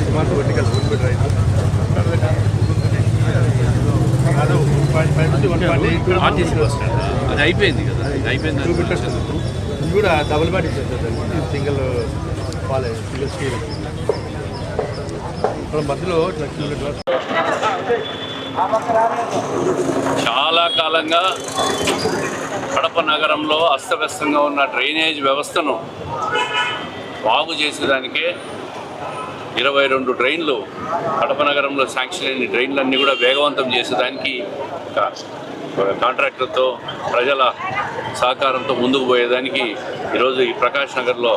సుమారు vertical good రైతు RTC అది అయిపోయింది కదా అది అయిపోయింది టూ మీటర్స్ ఇది కూడా డబుల్ బాడీ సార్ సింగిల్ పాలే సింగిల్ స్కీల్ ఇక్కడ మధ్యలో చాలా కాలంగా కడప నగరంలో అస్తవ్యస్తంగా ఉన్న డ్రైనేజ్ వ్యవస్థను బాగు చేసేదానికే ఇరవై రెండు డ్రైన్లు కడప నగరంలో శాంక్షన్ అయిన డ్రైన్లన్నీ కూడా వేగవంతం చేసేదానికి కాంట్రాక్టర్తో ప్రజల సహకారంతో ముందుకు పోయేదానికి ఈరోజు ఈ ప్రకాష్ నగర్లో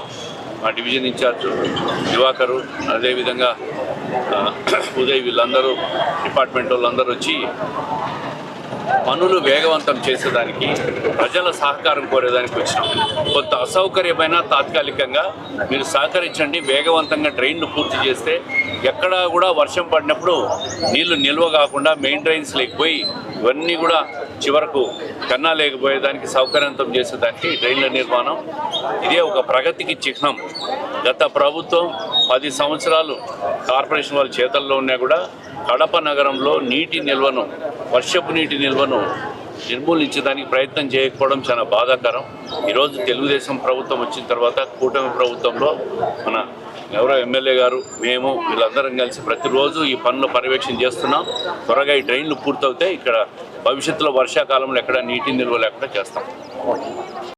మా డివిజన్ ఇన్ఛార్జ్ దివాకరు అదేవిధంగా ఉదయ్ వీళ్ళందరూ డిపార్ట్మెంట్ వాళ్ళందరూ వచ్చి పనులు వేగవంతం చేసేదానికి ప్రజల సహకారం కోరేదానికి వచ్చినాం. కొంత అసౌకర్యమైన తాత్కాలికంగా మీరు సహకరించండి వేగవంతంగా ట్రైన్ను పూర్తి చేస్తే ఎక్కడా కూడా వర్షం పడినప్పుడు నీళ్ళు నిల్వ కాకుండా మెయిన్ డ్రైన్స్ లేకపోయి ఇవన్నీ కూడా చివరకు కన్నా లేకపోయేదానికి సౌకర్యవంతం చేసేదానికి ట్రైన్ల నిర్మాణం ఇదే ఒక ప్రగతికి చిహ్నం. గత ప్రభుత్వం పది సంవత్సరాలు కార్పొరేషన్ వాళ్ళ చేతల్లో ఉన్నా కూడా కడప నగరంలో నీటి నిల్వను వర్షపు నీటి నిల్వను నిర్మూలించడానికి ప్రయత్నం చేయకపోవడం చాలా బాధాకరం. ఈరోజు తెలుగుదేశం ప్రభుత్వం వచ్చిన తర్వాత కూటమి ప్రభుత్వంలో మన ఎవరో ఎమ్మెల్యే గారు మేము వీళ్ళందరం కలిసి ప్రతిరోజు ఈ పనులు పర్యవేక్షణ చేస్తున్నాం. త్వరగా ఈ ట్రైన్లు పూర్తవుతాయి. ఇక్కడ భవిష్యత్తులో వర్షాకాలంలో ఎక్కడ నీటి నిల్వ లేకుండా చేస్తాం.